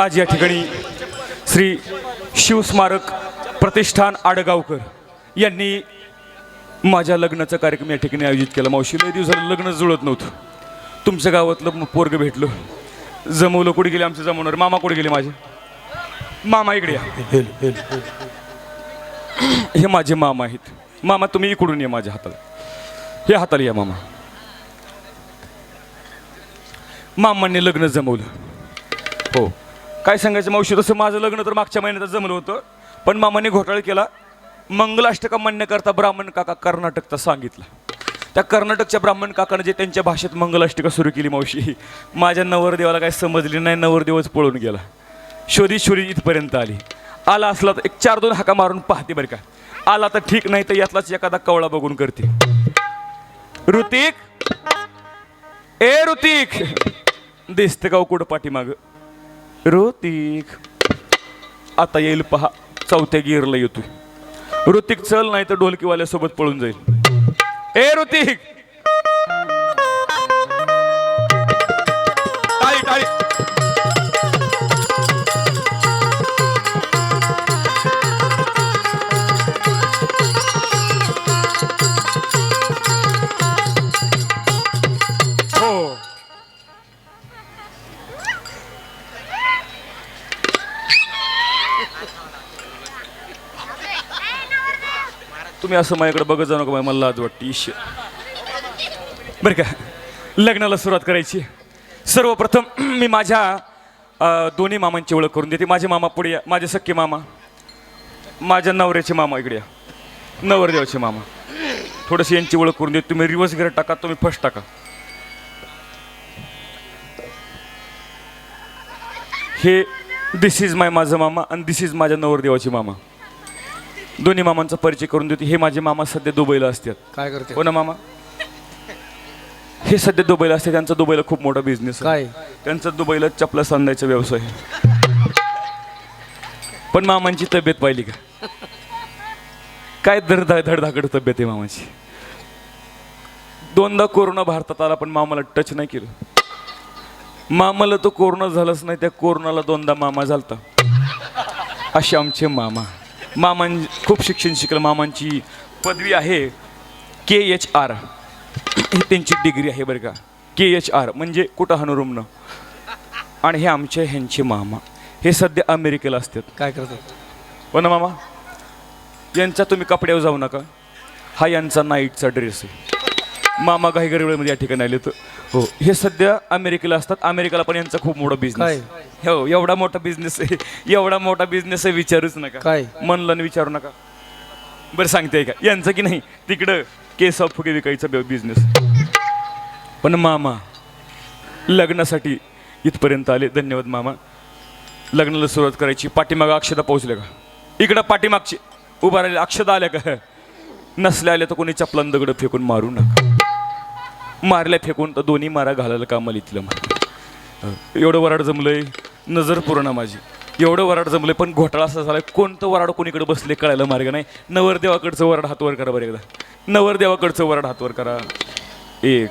आज या ठिकाणी श्री शिवस्मारक प्रतिष्ठान आडगावकर यांनी माझ्या लग्नाचा कार्यक्रम या ठिकाणी आयोजित केला. मावशी लय दिवसाला लग्न जुळत नव्हतं. तुमच्या गावातलं पोरग भेटलं. जमवलं कुठे गेले आमचे जमवणार? मामा कुठे गेले माझे? मामा इकडे या. हे माझे मामा आहेत. मामा तुम्ही इकडून या माझ्या हाताला. हे हाताला या मामा. मामांनी लग्न जमवलं. हो. काय सांगायचं मावशी? तसं माझं लग्न तर मागच्या महिन्यात जमलं होतं पण मामाने घोटाळा केला. मंगलाष्टका म्हणण्याकरता ब्राह्मण काका कर्नाटकचा सांगितलं. त्या कर्नाटकच्या ब्राह्मण काकानं जे त्यांच्या भाषेत मंगलाष्टका सुरू केली मावशी माझ्या नवरदेवाला काय समजली नाही नवरदेवच पळून गेला. शोधी शोधी इथपर्यंत आली. आला असला तर एक चार दोन हाका मारून पाहते बरं का. आला तर ठीक नाही तर यातलाच एखादा कवळा बघून करते. ऋतिक! ए ऋतिक! दिसते का हो कुठं पाठीमाग? ऋतिक आता येईल पहा चौथ्या गिअरला येतोय. ऋतिक चल नाही तर ढोलकीवाल्यासोबत पळून जाईल. ए ऋतिक! तुम्ही असं माझ्याकडे बघत जाऊ नका बाई, मला लाज वाटते इश बरं का? लग्नाला सुरुवात करायची. सर्वप्रथम मी माझ्या दोन्ही मामांची ओळख करून देते. माझे मामा पुढे या. माझे सख्खे मामा. माझ्या नवऱ्याचे मामा इकडे या. नवरदेवाचे मामा. थोडंसं यांची ओळख करून देते. तुम्ही रिवर्स घर टाका तुम्ही फर्स्ट टाका. हे दिस इज माय माझं मामा आणि दिस इज माझ्या नवरदेवाची मामा. दोन्ही मामांचा परिचय करून देते. हे माझे मामा सध्या दुबईला असतात. काय करते हो ना मामा? हे सध्या दुबईला असते त्यांचा दुबईला खूप मोठा बिझनेस आहे. काय? त्यांचा दुबईला चपला सांधायचा व्यवसाय आहे. पण मामांची तब्येत पाहिली का? काय धड धडधाकड तब्येत आहे मामाची. दोनदा कोरोना भारतात आला पण मामाला टच नाही केलं. मामाला तो कोरोना झालाच नाही त्या कोरोनाला दोनदा मामा झालता. असे आमचे मामा. मामां खूप शिक्षण शिकलं मामांची. पदवी आहे के एच आर. ही त्यांची डिग्री आहे बरं का. के एच आर म्हणजे कुठं हनुरुमनं आणि हे आमचे ह्यांचे मामा. हे सध्या अमेरिकेला असतात. काय करतात? हो ना मामा? यांचा तुम्ही कपड्यावर जाऊ नका. हा यांचा नाईटचा ड्रेस आहे. मामा काही गरवेळेमध्ये या ठिकाणी आले तर हो. हे सध्या अमेरिकेला असतात. अमेरिकेला पण यांचा खूप मोठा बिझनेस हो एवढा मोठा बिझनेस आहे. एवढा मोठा बिझनेस आहे विचारूच नका. काय? न विचारू नका. बरं सांगते का? यांचं की नाही तिकडं केस ऑफ फुगे विकायचा बिझनेस पण मामा लग्नासाठी इथपर्यंत आले. धन्यवाद मामा. लग्नाला सुरुवात करायची. पाठीमागं अक्षदा पोहोचल्या का? इकडं पाठीमागची. उभा राहिले अक्षदा आल्या का? नसल्या आल्या तर कोणी चपलान दगड फेकून मारू नका. मारल्या फेकून तर दोन्ही मारा घालायला कामाला इथलं मला. एवढं वराड जमलंय नजर पूर्ण माझी. एवढं वराड जमलंय पण घोटाळा असा झालाय कोणतं वराड कोणीकडे बसले कळायला मार्ग नाही. नवरदेवाकडचं वराड हातवर करा बरं एकदा. नवरदेवाकडचं वराड हातवर करा. एक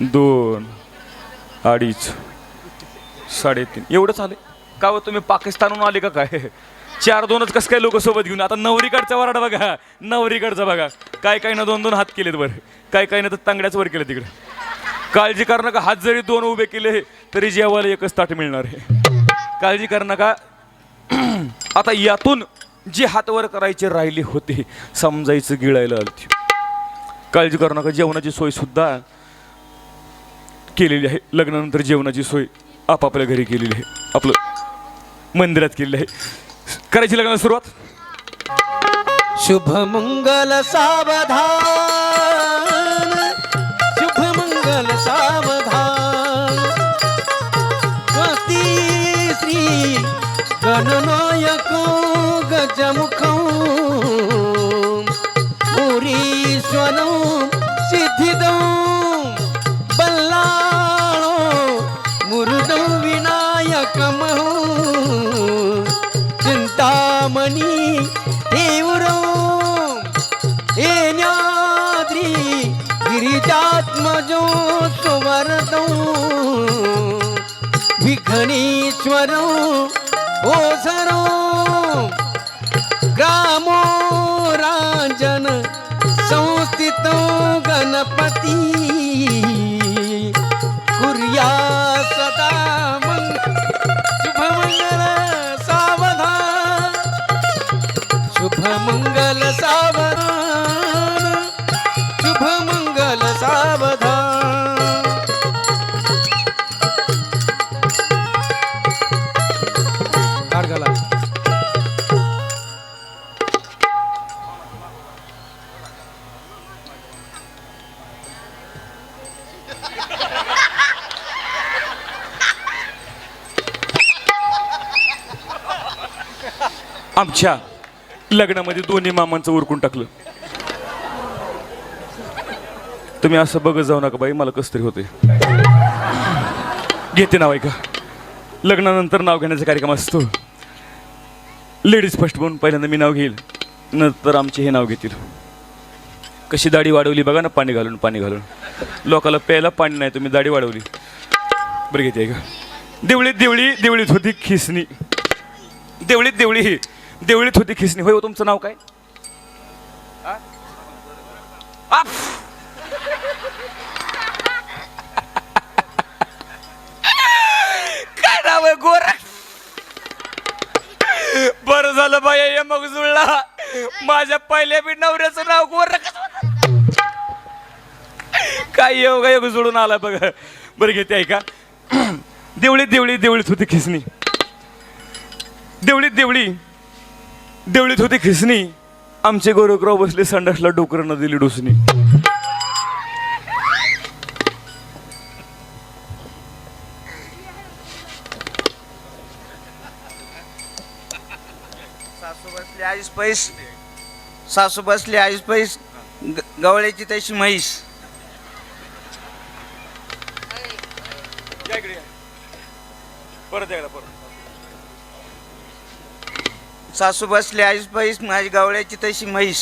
दोन अडीच साडेतीन. एवढंच आले का हो, तुम्ही पाकिस्तानहून आले का काय? चार दोनच कसं काय लोक सोबत घेऊन? आता नवरीकडचा वराडा बघा. नवरीकडचा बघा. काय काय ना दोन दोन हात केलेत बरं काय काय ना तर तांगड्याच वर केलं तिकडे काळजी कर नका. हात जरी दोन उभे केले तरी जेवायला एकच ताट मिळणार आहे. काळजी कर नका. आता यातून जे हात वर करायचे राहिले होते समजायचं गिळायला आलती. काळजी करू नका. जेवणाची सोय सुद्धा केलेली आहे. लग्नानंतर जेवणाची सोय आपापल्या घरी केलेली आहे. आपलं मंदिरात केलेली आहे. करायची लग्नाला सुरुवात? शुभ मंगल सावधान. विघ्नेश्वरो ओझरो ग्रामो राजन संस्थितो गणपती। आमच्या लग्नामध्ये दोन्ही मामांचं उरकून टाकलं. तुम्ही असं बघत जाऊ नका बाई मला कस तरी होते घेते नाव ऐका. लग्नानंतर नाव घेण्याचा कार्यक्रम असतो. लेडीज फर्स्ट म्हणून पहिल्यांदा मी नाव घेईल नंतर आमचे हे नाव घेतील. कशी दाढी वाढवली बघा ना पाणी घालून पाणी घालून. लोकाला प्यायला पाणी नाही तुम्ही दाढी वाढवली. बरं घेते ऐका. देवळीत देवळी देवळीत होती खिसणी. देवळीत देवळी. ही देवळीत होती खिसणी. होय हो तुमचं नाव काय? आफ! काय नाव आहे गोर? बरं झालं बाया ये मग जुळला. माझ्या पहिल्या बी नवऱ्याचं नाव गोर. काय येऊ योग जुळून आला बघ. बरं घेते ऐका. देवळीत देवळी देवळीत होती खिसणी. देवळीत देवळी. देवळीत होती खिसणी. आमचे गोरखराव बसले संडासला डोकरं न दिली डोसणी. सासू बसली आईस पैस. सासू बसली आईस पैस. ग- गवळ्याची तशी म्हैस. सासू बसली आईस पैस माझी गवळ्याची तशी म्हैस.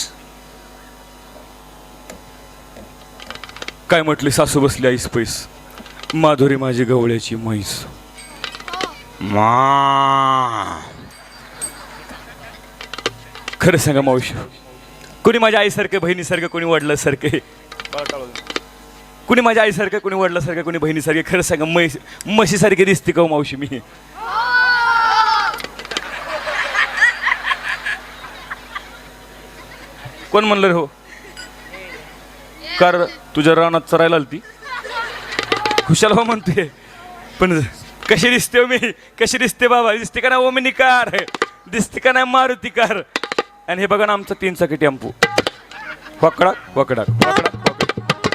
काय म्हटली सासू बसली आईस पैस माधुरी माझी गवळ्याची म्हैस. खरं सांगा मावशी कोणी माझ्या आईसारखे बहिणीसारखं कोणी वडिलासारखे? कुणी माझ्या आईसारखं कोणी वडिलासारखं कोणी बहिणीसारखे? खरं सांगा म्हैस म्हशीसारखी दिसते का हो मावशी मी? कोण म्हणलं रे हो? कार तुझ्या रानात चरायला आलती. खुशाल हो म्हणते. पण कशी दिसते हो मी? कशी दिसते बाबा? दिसते का नाही हो ओमिनी कार दिसते का नाही मारुती कार? आणि हे बघा ना आमचा तीन चाकी टेम्पो. वकडाक वकडा वकडा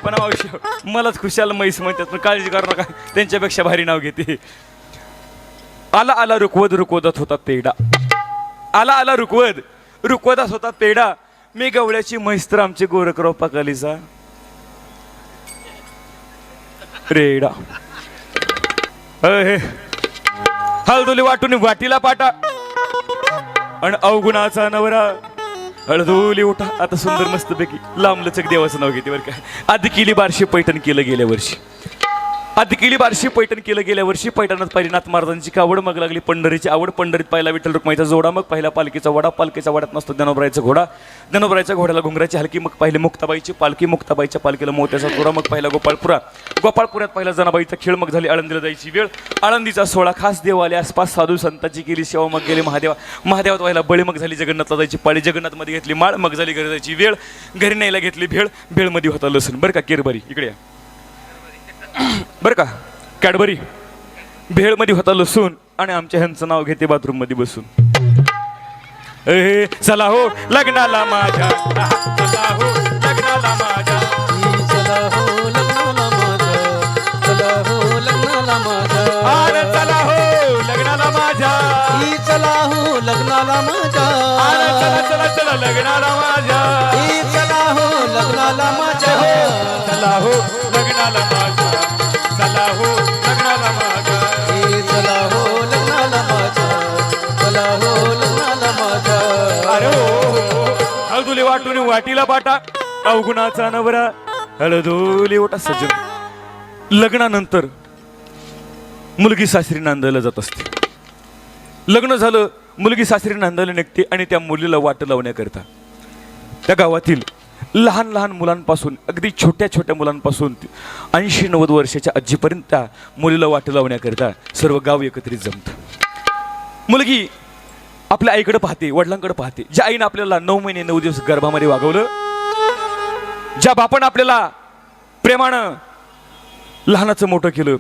पण मावशी मलाच खुशाल म्हैस म्हणतात पण काळजी करू नका. त्यांच्यापेक्षा भारी नाव घेते. आला आला रुकवत रुकवतात होता पेडा आला आला रुकवत रुकवतात होता पेडा मी गवळ्याची म्हैस आमची आमचे गोरखराव पाकालीचा. रेडा. अहे हळदोली वाटून वाटीला पाटा. आणि अवगुणाचा नवरा. हळदुली उठा. आता सुंदर मस्तपैकी लांबलचक देवाचं नाव घेते बरं का. आधी केली बारशी पैठण केलं गेल्या वर्षी. आधी गेली बारशी पैठण केलं गेल्या वर्षी. पैठणात पहिलीनाथ महाराजांची कावड मग लागली पंढरीची आवड. पंढरीत पहिला विठ्ठल रुक्माईचा जोडा मग पहिला पालखीचा वडा. पालखीचा वडात नसतो ज्ञानोबरायचा घोडा. ज्ञानोबरायच्या घोड्याला घुंगराची हलकी मग पहिले मुक्ताबाईची पालखी. मुक्ताबाईच्या पालखीला मोत्याचा तुरा मग पहिला गोपाळपुरा. गोपाळपुरात पहिला जनाबाईचा खेळ मग झाली आळंदीला जायची वेळ. आळंदीचा सोळा खास देव आले आसपास. साधू संतांची केली सेवा मग गेले महादेवा. महादेवात व्हायला बळी मग झाली जगन्नाथला जायची पाळी. जगन्नाथमध्ये घेतली माळ मग झाली घरी जायची वेळ. घरी न्यायला घेतली भेळ. भेळमध्ये होता लसूण. बरं का केरबरी इकडे बरं का? कॅडबरी. भेळमध्ये होता लसूण आणि आमच्या ह्यांचं नाव घेते बाथरूममध्ये बसून. ए चला हो लग्नाला माझ्या. चला हो लग्नाला माझ्या. चला हो लग्नाला माझ्या. चला हो लग्नाला माझ्या. अरे चला हो लग्नाला माझ्या. ई चला हो लग्नाला माझ्या. अरे चला चला चला लग्नाला माझ्या. हो लग्नाला माझ्या. चला हो लग्नाला माझ्या. चला हो लग्नाला माझ्या. चला हो लग्नाला माझ्या. चला हो लग्नाला माझ्या. अरे हो, हो हो. हळदुली वाटून वाटीला पाटा. अवगुणाचा नवरा. हळदुली ओटा सज्जन लग्नानंतर मुलगी सासरी नांदायला जात असते. लग्न झालं मुलगी सासरी नांदायला निघते आणि त्या मुलीला वाट लावण्याकरता. त्या गावातील लहान लहान मुलांपासून अगदी छोट्या छोट्या मुलांपासून ऐंशी नव्वद वर्षाच्या आजीपर्यंत त्या मुलीला वाट लावण्याकरिता सर्व गाव एकत्रित जमतं. मुलगी आपल्या आईकडे पाहते वडिलांकडे पाहते. ज्या आईनं आपल्याला नऊ महिने नऊ दिवस गर्भामध्ये वागवलं ज्या बापानं आपल्याला प्रेमानं लहानाचं मोठं केलं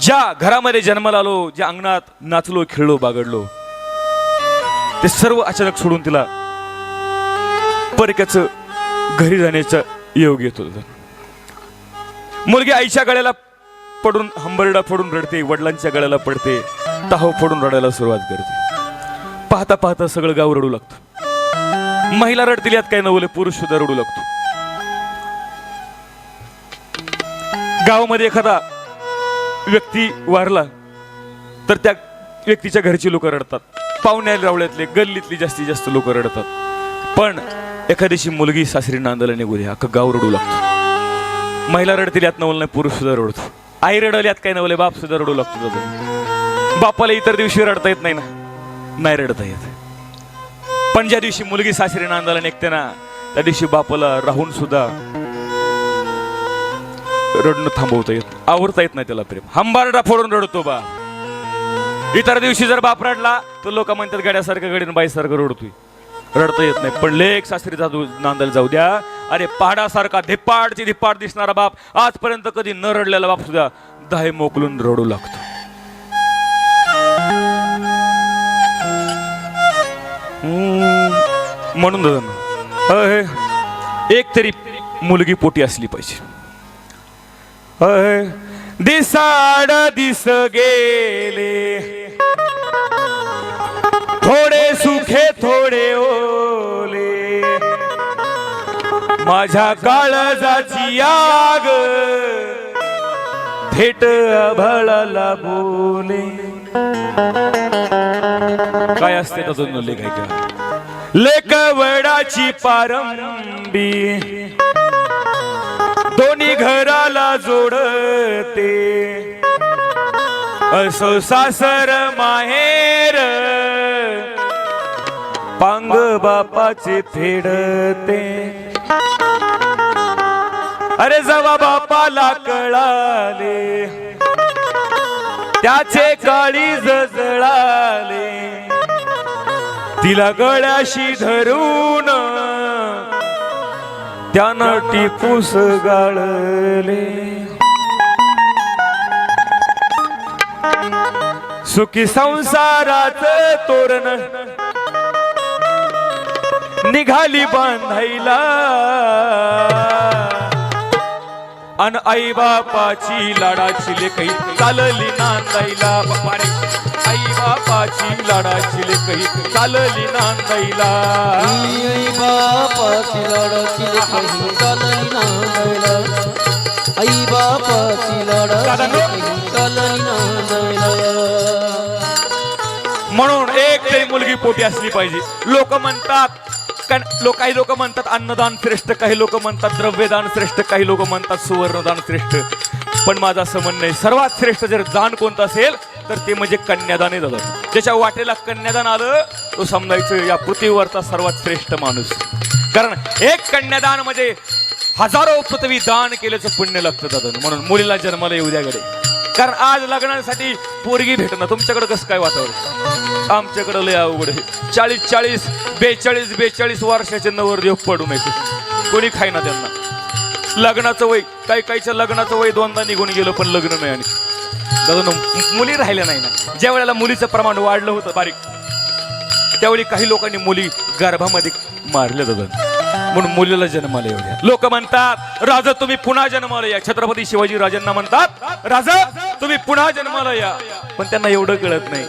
ज्या घरामध्ये जन्माला आलो ज्या अंगणात नाचलो खेळलो बागडलो ते सर्व अचानक सोडून तिला परक्याचं घरी जाण्याचा योग येत होता. मुलगी आईच्या गळ्याला पडून हंबरडा फोडून रडते वडिलांच्या गळ्याला पडते ताहो फोडून रडायला सुरुवात करते. पाहता पाहता सगळं गाव रडू लागतं. महिला रडतील यात काय नवले पुरुष सुद्धा रडू लागतो. गावामध्ये एखादा व्यक्ती वारला तर त्या व्यक्तीच्या घरची लोक रडतात. पाहुण्या रावळ्यातले गल्लीतली जास्तीत जास्त लोक रडतात. पण एखाद्याची मुलगी सासरी नांदायला निघू द्या अख्खं गाव रडू लागतो. महिला रडतील यात नवल नाही पुरुष सुद्धा रडतो. आई रडल यात काय नवले बाप सुद्धा रडू लागतो बापाला इतर दिवशी रडता येत नाही ना? नाही रडता येत. पण ज्या दिवशी मुलगी सासरी नांदायला निघते ना त्या दिवशी बापाला राहून सुद्धा रडणं थांबवता येत आवडता येत नाही त्याला प्रेम. हंबारडा फोडून रडतो बा इतर दिवशी जर बाप रडला तर लोक म्हणतात गड्यासारखं गडीन बाईसारखं रडतोय. रडता येत नाही. पण लेख सासरी जाऊ नांदल जाऊ द्या. अरे पहाडासारखा धिप्पाडची धिप्पाड दिसणारा बाप आजपर्यंत कधी न रडलेला बाप सुद्धा दाय मोकलून रडू लागतो. म्हणून दादा एक तरी मुलगी पोटी असली पाहिजे. दिसाड दिस गेले. थोडे सुखे थोडे ओले. माझ्या काळजाची आग थेट आभाळाला बोले. काय असते अजून लेखायचं लेकवडाची पारंबी दोन्ही घराला जोडते. असो सासर माहेर पांग बापाची फेडते. अरे जवा बापाला कळाले. त्याचे काळी जळाले तिला गळ्याशी धरून त्यानं टिपूस गाळले. सुखी संसाराच तोरण निघाली बांधायला अन आई बापाची लाडाची लेखई चालली नांदायला बापा रे. आई बापाची लाडाची लेखई चालली नांदायला आई बापाची लाडाची लेकरं चालली नांदायला आई बापाची लाडाची चालली नांदायला म्हणून एक तरी मुलगी पोटी असली पाहिजे. लोक म्हणतात कारण लोक काही लोक म्हणतात अन्नदान श्रेष्ठ काही लोक म्हणतात द्रव्यदान श्रेष्ठ काही लोक म्हणतात सुवर्णदान श्रेष्ठ. पण माझं असं म्हणणं आहे सर्वात श्रेष्ठ जर दान कोणतं असेल तर ते म्हणजे कन्यादान झालं ज्याच्या वाटेला कन्यादान आलं तो समजायचं या पृथ्वीवरचा सर्वात श्रेष्ठ माणूस. कारण एक कन्यादान म्हणजे हजारो पृथ्वी दान केल्याचं पुण्य लागतं दादा. म्हणून मुलीला जन्माला येऊ द्याकडे कारण आज लग्नासाठी पोरगी भेटणं तुमच्याकडे कसं काय वातावरण? आमच्याकडे लय अवघड आहे. चाळीस चाळीस बेचाळीस बेचाळीस वर्षाचे नवरदेव पडून येते. कोणी खायना त्यांना. लग्नाचं वय काही काहीच्या लग्नाचं वय दोनदा निघून गेलं पण लग्न नाही आणि. दादा मुली राहिल्या नाही ना. ज्या वेळेला मुलीचं प्रमाण वाढलं होतं बारीक त्यावेळी काही लोकांनी मुली गर्भामध्ये मारल्या जातात म्हणून मुलीला जन्माला येऊ लोक म्हणतात राजा तुम्ही पुन्हा जन्माला या. छत्रपती शिवाजी राजांना म्हणतात राजा तुम्ही पुन्हा जन्माला या. पण त्यांना एवढं कळत नाही.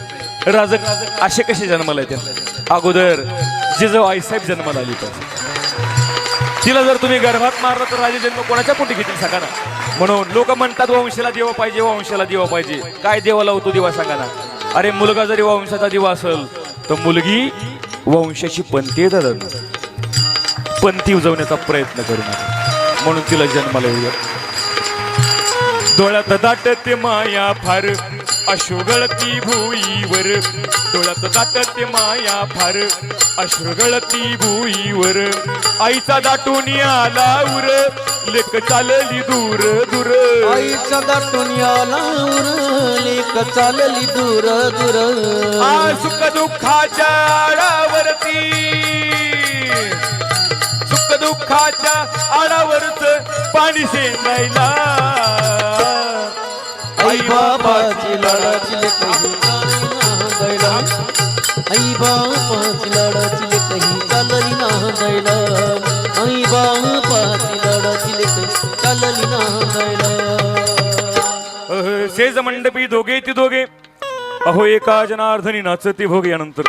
राजा असे कसे जन्माला येतात अगोदर जिजव आईसाहेब जन्माला आली तर. तिला जर तुम्ही गर्भात मारलं तर राजे जन्म कोणाच्या पोटी घेतील सांगा ना? म्हणून लोक म्हणतात वंशाला देवा पाहिजे वंशाला देवा पाहिजे. काय देवा लावतो देवा सांगा ना? अरे मुलगा जरी वंशाचा दिवा असेल तर मुलगी वंशाची पंथी धरण पंथी उजवण्याचा प्रयत्न करू नका म्हणून तिला जन्माला येऊया. डोळ्यात दाटते माया फार. अश्रुगळती भुईवर. डोळ्यात दाटते माया फार. अश्रुगळती भुईवर. आईचा दाटून आला उर. लेक चालली दूर दूर. आईचा दाटून याला लेक चालली दूर दूर. आ सुख दुःखाच्या आडावरती. सुख दुःखाच्या आडावरच पाणी शेंदायला. बाबाची लाडाची लेकही चालली नांदायला आई बाबाची लाडाची लेकही चालली नांदायला आई बाबाची लाडाची लेकही चालली ना अह, सेज मंडपी दोघे ती दोघे. अहो एका जनार्धनी नाचती भोगे यानंतर